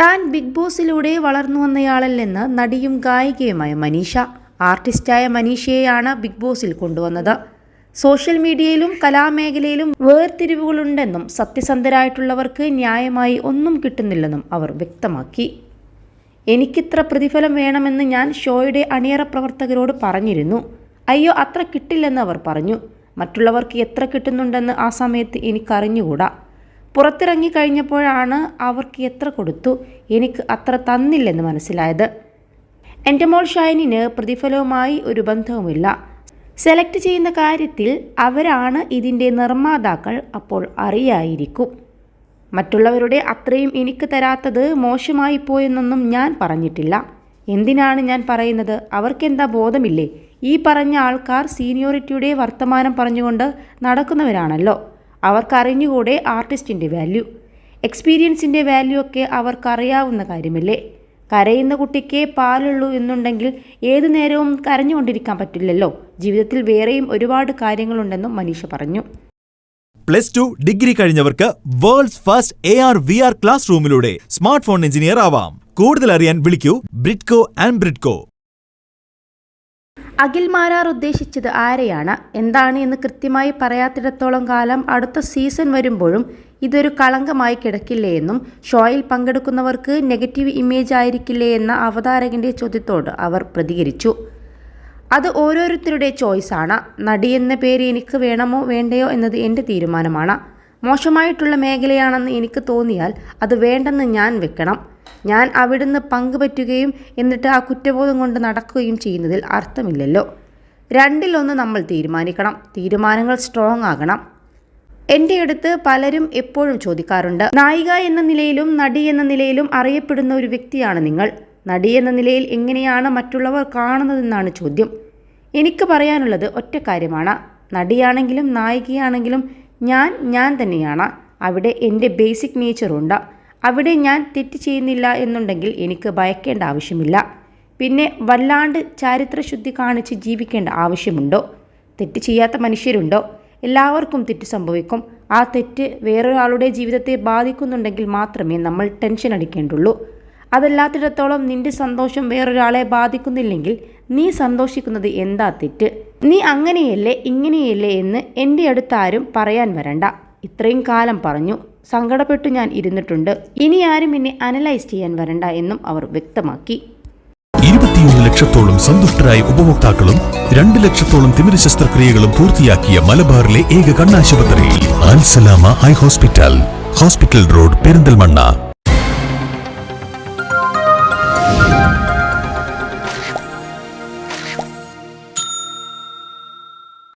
താൻ ബിഗ് ബോസിലൂടെ വളർന്നു വന്നയാളല്ലെന്ന് നടിയും ഗായികയുമായ മനീഷ ആർട്ടിസ്റ്റായ മനീഷയെയാണ് ബിഗ് ബോസിൽ കൊണ്ടുവന്നത്. സോഷ്യൽ മീഡിയയിലും കലാമേഖലയിലും വേർതിരിവുകളുണ്ടെന്നും സത്യസന്ധരായിട്ടുള്ളവർക്ക് ന്യായമായി ഒന്നും കിട്ടുന്നില്ലെന്നും അവർ വ്യക്തമാക്കി. എനിക്കിത്ര പ്രതിഫലം വേണമെന്ന് ഞാൻ ഷോയുടെ അണിയറ പ്രവർത്തകരോട് പറഞ്ഞിരുന്നു. അയ്യോ അത്ര കിട്ടില്ലെന്ന് അവർ പറഞ്ഞു. മറ്റുള്ളവർക്ക് എത്ര കിട്ടുന്നുണ്ടെന്ന് ആ സമയത്ത് എനിക്കറിഞ്ഞുകൂടാ. പുറത്തിറങ്ങി കഴിഞ്ഞപ്പോഴാണ് അവർക്ക് എത്ര കൊടുത്തു. എനിക്ക് അത്ര തന്നില്ലെന്ന് മനസ്സിലായത്. എന്റെ മോൾ ഷൈനിന് പ്രതിഫലവുമായി ഒരു ബന്ധവുമില്ല. സെലക്ട് ചെയ്യുന്ന കാര്യത്തിൽ അവരാണ് ഇതിന്റെ നിർമ്മാതാക്കൾ അപ്പോൾ അറിയായിരിക്കും. മറ്റുള്ളവരുടെ അത്രയും എനിക്ക് തരാത്തത് മോശമായി പോയെന്നൊന്നും ഞാൻ പറഞ്ഞിട്ടില്ല. എന്തിനാണ് ഞാൻ പറയുന്നത്? അവർക്കെന്താ ബോധമില്ലേ? ഈ പറഞ്ഞ ആൾക്കാർ സീനിയോറിറ്റിയുടെ വർത്തമാനം പറഞ്ഞുകൊണ്ട് നടക്കുന്നവരാണല്ലോ. അവർക്കറിഞ്ഞുകൂടെ ആർട്ടിസ്റ്റിന്റെ വാല്യൂ എക്സ്പീരിയൻസിന്റെ വാല്യൂ ഒക്കെ അവർക്കറിയാവുന്ന കാര്യമല്ലേ? കരയുന്ന കുട്ടിക്ക് പാലുള്ളൂ എന്നുണ്ടെങ്കിൽ ഏതു നേരവും കരഞ്ഞുകൊണ്ടിരിക്കാൻ പറ്റില്ലല്ലോ. ജീവിതത്തിൽ വേറെയും ഒരുപാട് കാര്യങ്ങളുണ്ടെന്നും മനീഷ പറഞ്ഞു. Plus two degree കഴിഞ്ഞവർക്ക് world's first A R V R class റൂമിലൂടെ smart phone engineer ആവാം. കൂടുതൽ അറിയാൻ വിളിക്കൂ ബ്രിഡ്കോ ആൻഡ് ബ്രിഡ്കോ അഖിൽ മാരാർ ഉദ്ദേശിച്ചത് ആരെയാണ്? എന്താണ് എന്ന് കൃത്യമായി പറയാത്തിടത്തോളം കാലം അടുത്ത സീസൺ വരുമ്പോഴും ഇതൊരു കളങ്കമായി കിടക്കില്ലേ എന്നും ഷോയിൽ പങ്കെടുക്കുന്നവർക്ക് നെഗറ്റീവ് ഇമേജ് ആയിരിക്കില്ലേ എന്ന അവതാരകന്റെ ചോദ്യത്തോട് അവർ പ്രതികരിച്ചു. അത് ഓരോരുത്തരുടെ ചോയ്സാണ്. നടി എന്ന പേര് എനിക്ക് വേണമോ വേണ്ടയോ എന്നത് എന്റെ തീരുമാനമാണ്. മോശമായിട്ടുള്ള മേഖലയാണെന്ന് എനിക്ക് തോന്നിയാൽ അത് വേണ്ടെന്ന് ഞാൻ വെക്കണം. ഞാൻ അവിടുന്ന് പങ്കുപറ്റുകയും എന്നിട്ട് ആ കുറ്റബോധം കൊണ്ട് നടക്കുകയും ചെയ്യുന്നതിൽ അർത്ഥമില്ലല്ലോ. രണ്ടിലൊന്ന് നമ്മൾ തീരുമാനിക്കണം. തീരുമാനങ്ങൾ സ്ട്രോങ് ആകണം. എന്റെ അടുത്ത് പലരും എപ്പോഴും ചോദിക്കാറുണ്ട് നായിക എന്ന നിലയിലും നടി എന്ന നിലയിലും അറിയപ്പെടുന്ന ഒരു വ്യക്തിയാണ് നിങ്ങൾ. നടി എന്ന നിലയിൽ എങ്ങനെയാണ് മറ്റുള്ളവർ കാണുന്നതെന്നാണ് ചോദ്യം. എനിക്ക് പറയാനുള്ളത് ഒറ്റ കാര്യമാണ്. നടിയാണെങ്കിലും നായികയാണെങ്കിലും ഞാൻ ഞാൻ തന്നെയാണ്. അവിടെ എന്റെ ബേസിക് നേച്ചറുണ്ട് അവിടെ ഞാൻ തെറ്റ് ചെയ്യുന്നില്ല എന്നുണ്ടെങ്കിൽ എനിക്ക് ഭയക്കേണ്ട ആവശ്യമില്ല. പിന്നെ വല്ലാണ്ട് ചാരിത്രശുദ്ധി കാണിച്ച് ജീവിക്കേണ്ട ആവശ്യമുണ്ടോ? തെറ്റ് ചെയ്യാത്ത മനുഷ്യരുണ്ടോ? എല്ലാവർക്കും തെറ്റ് സംഭവിക്കും. ആ തെറ്റ് വേറൊരാളുടെ ജീവിതത്തെ ബാധിക്കുന്നുണ്ടെങ്കിൽ മാത്രമേ നമ്മൾ ടെൻഷൻ അടിക്കേണ്ടുള്ളൂ. അതല്ലാത്തിടത്തോളം നിന്റെ സന്തോഷം വേറൊരാളെ ബാധിക്കുന്നില്ലെങ്കിൽ നീ സന്തോഷിക്കുന്നത് എന്താ തെറ്റ്? നീ അങ്ങനെയല്ലേ ഇങ്ങനെയല്ലേ എന്ന് എന്റെ അടുത്താരും പറയാൻ വരണ്ട. ഇത്രയും കാലം പറഞ്ഞു സങ്കടപ്പെട്ടു ഞാൻ ഇരുന്നിട്ടുണ്ട്. ഇനി ആരും എന്നെ അനലൈസ് ചെയ്യാൻ വരണ്ട എന്നും അവർ വ്യക്തമാക്കി. ഇരുപത്തിയൊന്ന് ലക്ഷത്തോളം സന്തുഷ്ടരായ ഉപഭോക്താക്കളും രണ്ട് ലക്ഷത്തോളം തിമിര ശസ്ത്രക്രിയകളും പൂർത്തിയാക്കിയ മലബാറിലെ ഏക കണ്ണാശുപത്രി Al Salama eye hospital. Hospital road Perinthalmanna.